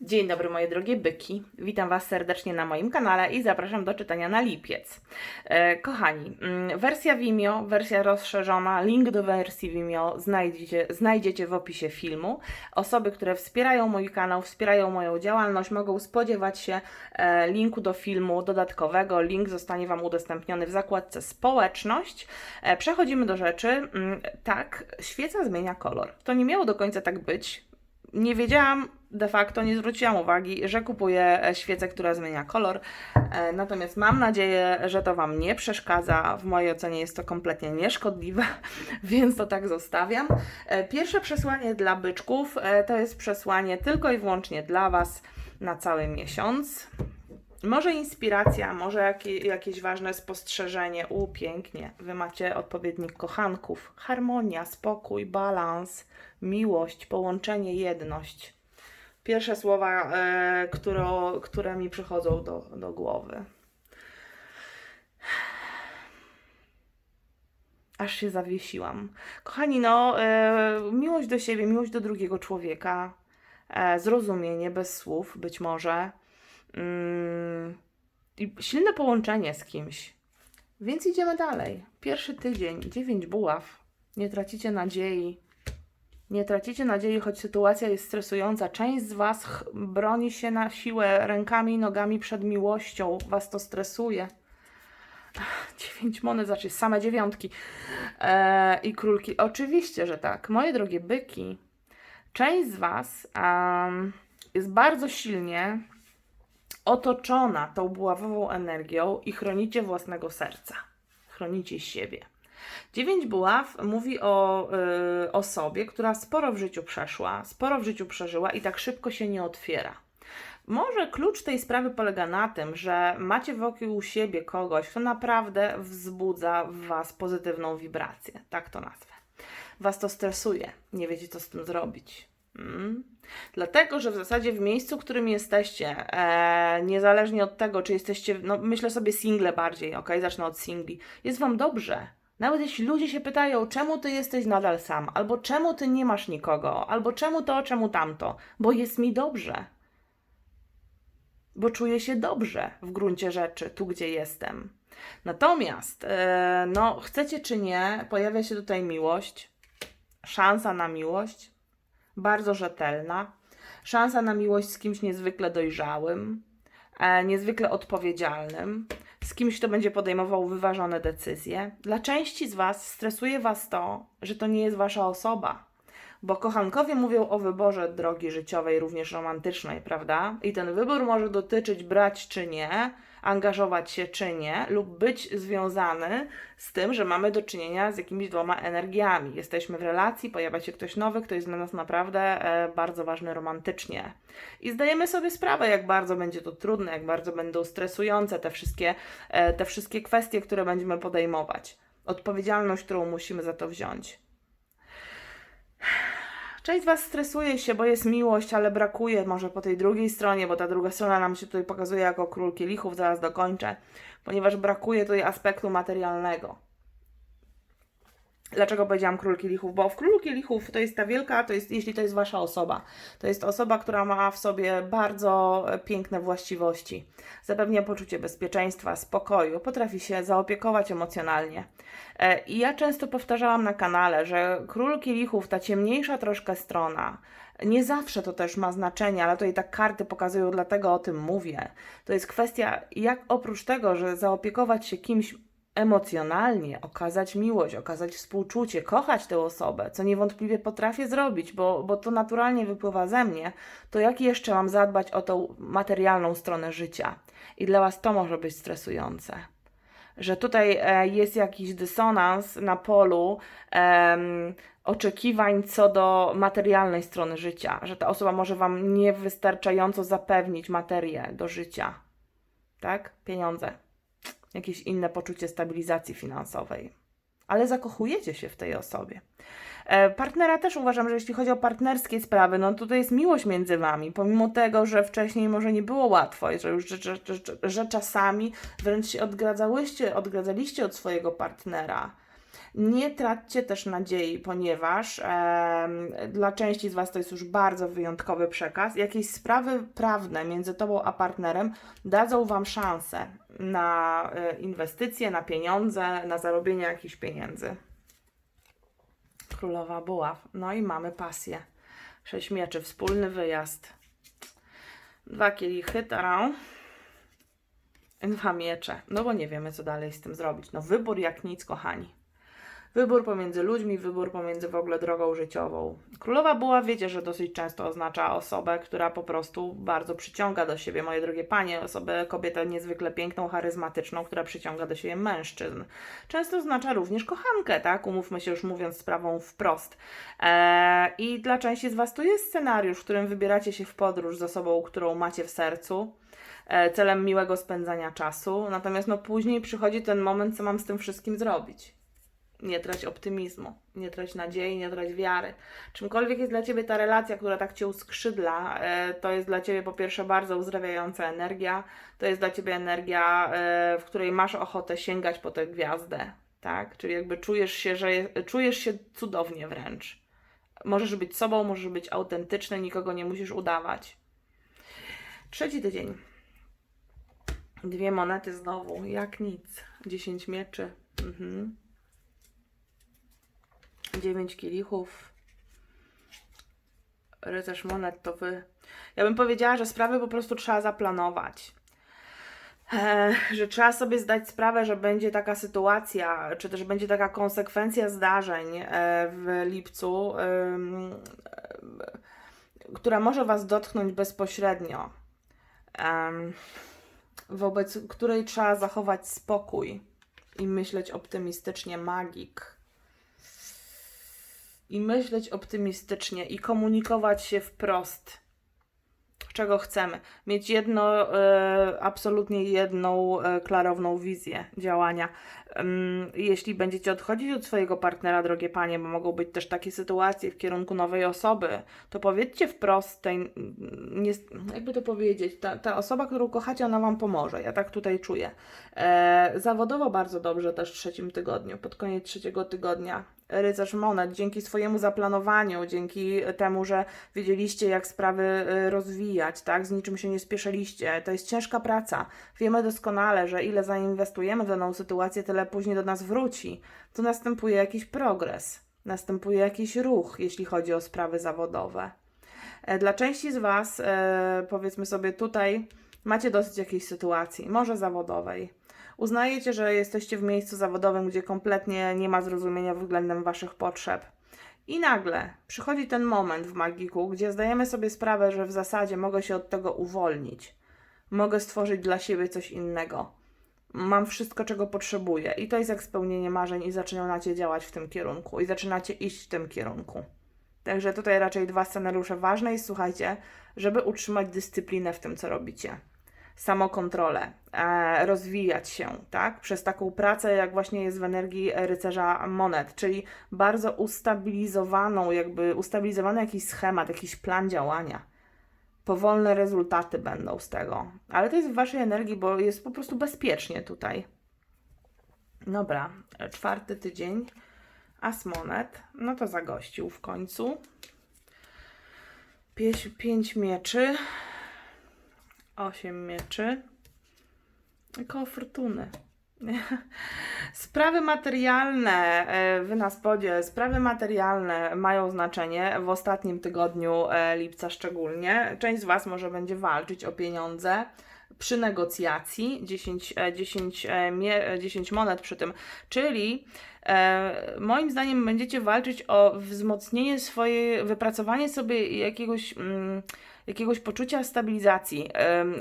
Dzień dobry moje drogie byki. Witam Was serdecznie na moim kanale i zapraszam do czytania na lipiec. E, kochani, mm, wersja Vimeo, wersja rozszerzona, link do wersji Vimeo znajdziecie, znajdziecie w opisie filmu. Osoby, które wspierają mój kanał, wspierają moją działalność, mogą spodziewać się e, linku do filmu dodatkowego. Link zostanie Wam udostępniony w zakładce społeczność. E, przechodzimy do rzeczy. Mm, tak, świeca zmienia kolor. To nie miało do końca tak być nie wiedziałam de facto, nie zwróciłam uwagi, że kupuję e, świecę, która zmienia kolor. E, Natomiast mam nadzieję, że to Wam nie przeszkadza. W mojej ocenie jest to kompletnie nieszkodliwe, więc to tak zostawiam. E, Pierwsze przesłanie dla byczków to jest przesłanie tylko i wyłącznie dla Was na cały miesiąc. Może inspiracja, może jakie, jakieś ważne spostrzeżenie. U, pięknie. Wy macie odpowiednik kochanków. Harmonia, spokój, balans, miłość, połączenie, jedność. Pierwsze słowa, e, które, które mi przychodzą do, do głowy. Aż się zawiesiłam. Kochani, no, e, miłość do siebie, miłość do drugiego człowieka, e, zrozumienie bez słów, być może. Mm, i silne połączenie z kimś. Więc idziemy dalej. Pierwszy tydzień, dziewięć buław. Nie tracicie nadziei. Nie tracicie nadziei, choć sytuacja jest stresująca. Część z Was broni się na siłę rękami i nogami przed miłością. Was to stresuje. Dziewięć monet, znaczy same dziewiątki. E, I królki. Oczywiście, że tak. Moje drogie byki, część z Was em, jest bardzo silnie otoczona tą buławową energią i chronicie własnego serca. Chronicie siebie. Dziewięć buław mówi o y, osobie, która sporo w życiu przeszła, sporo w życiu przeżyła i tak szybko się nie otwiera. Może klucz tej sprawy polega na tym, że macie wokół siebie kogoś, kto naprawdę wzbudza w Was pozytywną wibrację. Tak to nazwę. Was to stresuje, nie wiecie co z tym zrobić. Mm. Dlatego, że w zasadzie w miejscu, w którym jesteście, e, niezależnie od tego, czy jesteście, no myślę sobie single bardziej, ok? Zacznę od singli. Jest Wam dobrze. Nawet jeśli ludzie się pytają, czemu Ty jesteś nadal sam, albo czemu Ty nie masz nikogo, albo czemu to, czemu tamto, bo jest mi dobrze. Bo czuję się dobrze w gruncie rzeczy, tu gdzie jestem. Natomiast, e, no, chcecie czy nie, pojawia się tutaj miłość, szansa na miłość, bardzo rzetelna. Szansa na miłość z kimś niezwykle dojrzałym, e, niezwykle odpowiedzialnym, z kimś, kto będzie podejmował wyważone decyzje. Dla części z Was stresuje Was to, że to nie jest Wasza osoba. Bo kochankowie mówią o wyborze drogi życiowej, również romantycznej, prawda? I ten wybór może dotyczyć brać czy nie, angażować się czy nie, lub być związany z tym, że mamy do czynienia z jakimiś dwoma energiami. Jesteśmy w relacji, pojawia się ktoś nowy, kto jest dla nas naprawdę e, bardzo ważny romantycznie. I zdajemy sobie sprawę, jak bardzo będzie to trudne, jak bardzo będą stresujące te wszystkie, e, te wszystkie kwestie, które będziemy podejmować. Odpowiedzialność, którą musimy za to wziąć. Część z Was stresuje się, bo jest miłość, ale brakuje może po tej drugiej stronie, bo ta druga strona nam się tutaj pokazuje jako król kielichów, zaraz dokończę, ponieważ brakuje tutaj aspektu materialnego. Dlaczego powiedziałam król kielichów? Bo w królu kielichów to jest ta wielka, to jest, jeśli to jest wasza osoba, to jest osoba, która ma w sobie bardzo piękne właściwości. Zapewnia poczucie bezpieczeństwa, spokoju, potrafi się zaopiekować emocjonalnie. E, I ja często powtarzałam na kanale, że król kielichów, ta ciemniejsza troszkę strona, nie zawsze to też ma znaczenie, ale tutaj tak karty pokazują, dlatego o tym mówię. To jest kwestia, jak oprócz tego, że zaopiekować się kimś emocjonalnie, okazać miłość, okazać współczucie, kochać tę osobę, co niewątpliwie potrafię zrobić, bo, bo to naturalnie wypływa ze mnie, to jak jeszcze mam zadbać o tą materialną stronę życia? I dla Was to może być stresujące. Że tutaj e, jest jakiś dysonans na polu em, oczekiwań co do materialnej strony życia, że ta osoba może Wam niewystarczająco zapewnić materię do życia, tak? Pieniądze jakieś inne poczucie stabilizacji finansowej. Ale zakochujecie się w tej osobie. E, Partnera też uważam, że jeśli chodzi o partnerskie sprawy, no tutaj jest miłość między wami, pomimo tego, że wcześniej może nie było łatwo, że już że, że, że, że czasami wręcz się odgradzałyście, odgradzaliście od swojego partnera. Nie traćcie też nadziei, ponieważ em, dla części z Was to jest już bardzo wyjątkowy przekaz. Jakieś sprawy prawne między Tobą a partnerem dadzą Wam szansę na e, inwestycje, na pieniądze, na zarobienie jakichś pieniędzy. Królowa Buław. No i mamy pasję. Sześć mieczy, wspólny wyjazd. Dwa kielichy, tarą. Dwa miecze. No bo nie wiemy, co dalej z tym zrobić. No wybór jak nic, kochani. Wybór pomiędzy ludźmi, wybór pomiędzy w ogóle drogą życiową. Królowa Buła wiecie, że dosyć często oznacza osobę, która po prostu bardzo przyciąga do siebie, moje drogie panie, osobę, kobietę niezwykle piękną, charyzmatyczną, która przyciąga do siebie mężczyzn. Często oznacza również kochankę, tak? Umówmy się już mówiąc sprawą wprost. Eee, I dla części z Was to jest scenariusz, w którym wybieracie się w podróż z osobą, którą macie w sercu e, celem miłego spędzania czasu. Natomiast no później przychodzi ten moment, co mam z tym wszystkim zrobić. Nie trać optymizmu, nie trać nadziei, nie trać wiary. Czymkolwiek jest dla Ciebie ta relacja, która tak Cię uskrzydla, e, to jest dla Ciebie po pierwsze bardzo uzdrawiająca energia, to jest dla Ciebie energia, e, w której masz ochotę sięgać po tę gwiazdę, tak? Czyli jakby czujesz się, że je, czujesz się cudownie wręcz. Możesz być sobą, możesz być autentyczny, nikogo nie musisz udawać. Trzeci tydzień. Dwie monety znowu, jak nic. Dziesięć mieczy. Mhm. Dziewięć kielichów. Rycerz monet to wy. Ja bym powiedziała, że sprawy po prostu trzeba zaplanować. E, że trzeba sobie zdać sprawę, że będzie taka sytuacja, czy też będzie taka konsekwencja zdarzeń e, w lipcu, ym, e, która może Was dotknąć bezpośrednio, em, wobec której trzeba zachować spokój i myśleć optymistycznie, magik i myśleć optymistycznie i komunikować się wprost, czego chcemy. Mieć jedno, e, absolutnie jedną e, klarowną wizję działania. Jeśli będziecie odchodzić od swojego partnera, drogie panie, bo mogą być też takie sytuacje w kierunku nowej osoby, to powiedzcie wprost tej, nie, jakby to powiedzieć, ta, ta osoba, którą kochacie, ona wam pomoże. Ja tak tutaj czuję. E, zawodowo bardzo dobrze też w trzecim tygodniu, pod koniec trzeciego tygodnia rycerz monet, dzięki swojemu zaplanowaniu, dzięki temu, że wiedzieliście, jak sprawy y, rozwijać, tak? Z niczym się nie spieszyliście. To jest ciężka praca. Wiemy doskonale, że ile zainwestujemy w daną sytuację, tyle później do nas wróci. Tu następuje jakiś progres, następuje jakiś ruch, jeśli chodzi o sprawy zawodowe. E, Dla części z Was, e, powiedzmy sobie tutaj, macie dosyć jakiejś sytuacji, może zawodowej, uznajecie, że jesteście w miejscu zawodowym, gdzie kompletnie nie ma zrozumienia względem Waszych potrzeb. I nagle przychodzi ten moment w magiku, gdzie zdajemy sobie sprawę, że w zasadzie mogę się od tego uwolnić. Mogę stworzyć dla siebie coś innego. Mam wszystko, czego potrzebuję. I to jest jak spełnienie marzeń, i zaczynacie działać w tym kierunku, i zaczynacie iść w tym kierunku. Także tutaj raczej dwa scenariusze. Ważne jest, słuchajcie, żeby utrzymać dyscyplinę w tym, co robicie samokontrolę, e, rozwijać się, tak? Przez taką pracę, jak właśnie jest w energii rycerza monet, czyli bardzo ustabilizowaną, jakby ustabilizowany jakiś schemat, jakiś plan działania. Powolne rezultaty będą z tego, ale to jest w waszej energii, bo jest po prostu bezpiecznie tutaj. Dobra, czwarty tydzień. As monet, no to zagościł w końcu. Pięć, pięć mieczy. Osiem mieczy. Koło fortuny. Sprawy materialne e, w Naspodzie, sprawy materialne mają znaczenie w ostatnim tygodniu e, lipca szczególnie. Część z Was może będzie walczyć o pieniądze przy negocjacji 10, e, 10, e, mie- e, 10 monet przy tym, czyli moim zdaniem będziecie walczyć o wzmocnienie swojej, wypracowanie sobie jakiegoś, mm, jakiegoś poczucia stabilizacji,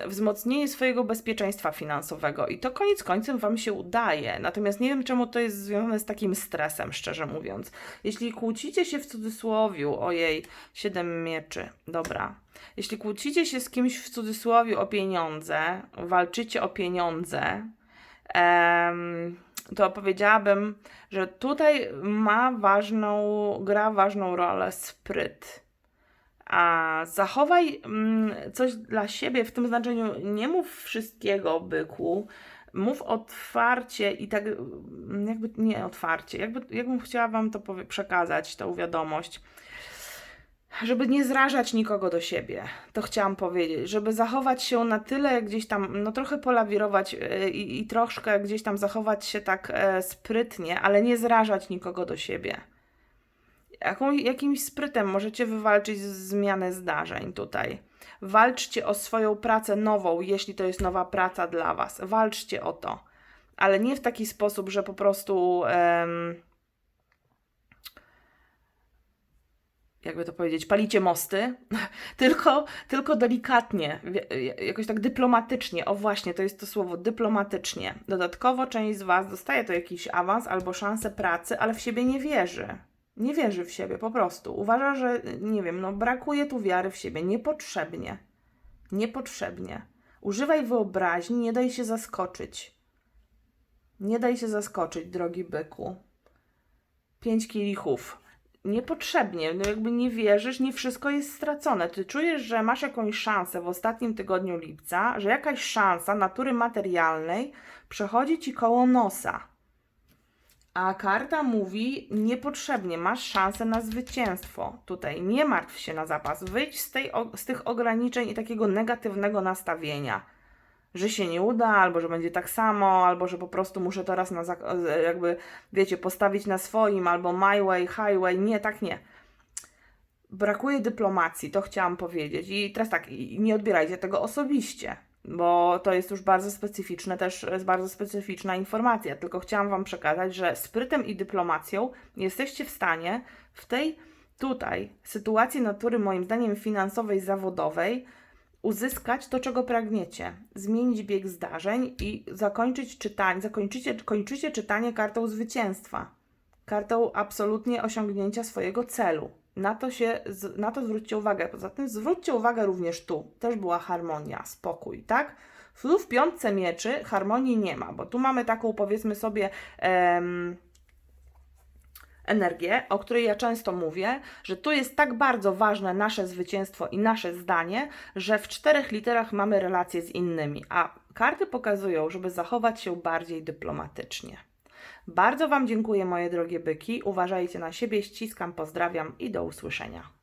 wzmocnienie swojego bezpieczeństwa finansowego i to koniec końcem Wam się udaje. Natomiast nie wiem, czemu to jest związane z takim stresem, szczerze mówiąc. Jeśli kłócicie się w cudzysłowiu, ojej, siedem mieczy, dobra. Jeśli kłócicie się z kimś w cudzysłowie o pieniądze, walczycie o pieniądze, em, to powiedziałabym, że tutaj ma ważną, gra ważną rolę spryt. A zachowaj mm, coś dla siebie w tym znaczeniu, nie mów wszystkiego, byku. Mów otwarcie i tak, mm, jakby nie otwarcie, jakby, jakbym chciała Wam to przekazać, tą wiadomość. Żeby nie zrażać nikogo do siebie, to chciałam powiedzieć, żeby zachować się na tyle gdzieś tam, no trochę polawirować e, i, i troszkę gdzieś tam zachować się tak e, sprytnie, ale nie zrażać nikogo do siebie. Jaką, jakimś sprytem możecie wywalczyć zmianę zdarzeń tutaj. Walczcie o swoją pracę nową, jeśli to jest nowa praca dla Was. Walczcie o to. Ale nie w taki sposób, że po prostu. em, jakby to powiedzieć, palicie mosty, tylko, tylko delikatnie, jakoś tak dyplomatycznie. O właśnie, to jest to słowo dyplomatycznie. Dodatkowo część z Was dostaje to jakiś awans albo szansę pracy, ale w siebie nie wierzy. Nie wierzy w siebie po prostu. Uważa, że nie wiem, no brakuje tu wiary w siebie niepotrzebnie. Niepotrzebnie. Używaj wyobraźni, nie daj się zaskoczyć. Nie daj się zaskoczyć, drogi byku. Pięć kielichów. Niepotrzebnie, no jakby nie wierzysz, nie wszystko jest stracone. Ty czujesz, że masz jakąś szansę w ostatnim tygodniu lipca, że jakaś szansa natury materialnej przechodzi ci koło nosa. A karta mówi niepotrzebnie, masz szansę na zwycięstwo. Tutaj nie martw się na zapas, wyjdź z, tej, z tych ograniczeń i takiego negatywnego nastawienia, że się nie uda, albo że będzie tak samo, albo że po prostu muszę teraz na, zak- jakby, wiecie, postawić na swoim, albo my way, highway. Nie, tak nie. Brakuje dyplomacji, to chciałam powiedzieć. I teraz tak, nie odbierajcie tego osobiście, bo to jest już bardzo specyficzne, też jest bardzo specyficzna informacja. Tylko chciałam Wam przekazać, że sprytem i dyplomacją jesteście w stanie w tej tutaj sytuacji natury, moim zdaniem, finansowej, zawodowej, uzyskać to, czego pragniecie, zmienić bieg zdarzeń i zakończyć czytanie, zakończycie, kończycie czytanie kartą zwycięstwa, kartą absolutnie osiągnięcia swojego celu. Na to, się, na to zwróćcie uwagę. Poza tym zwróćcie uwagę również tu. Też była harmonia, spokój, tak? Tu w piątce mieczy harmonii nie ma, bo tu mamy taką, powiedzmy sobie, em, energię, o której ja często mówię, że tu jest tak bardzo ważne nasze zwycięstwo i nasze zdanie, że w czterech literach mamy relacje z innymi, a karty pokazują, żeby zachować się bardziej dyplomatycznie. Bardzo Wam dziękuję, moje drogie byki. Uważajcie na siebie, ściskam, pozdrawiam i do usłyszenia.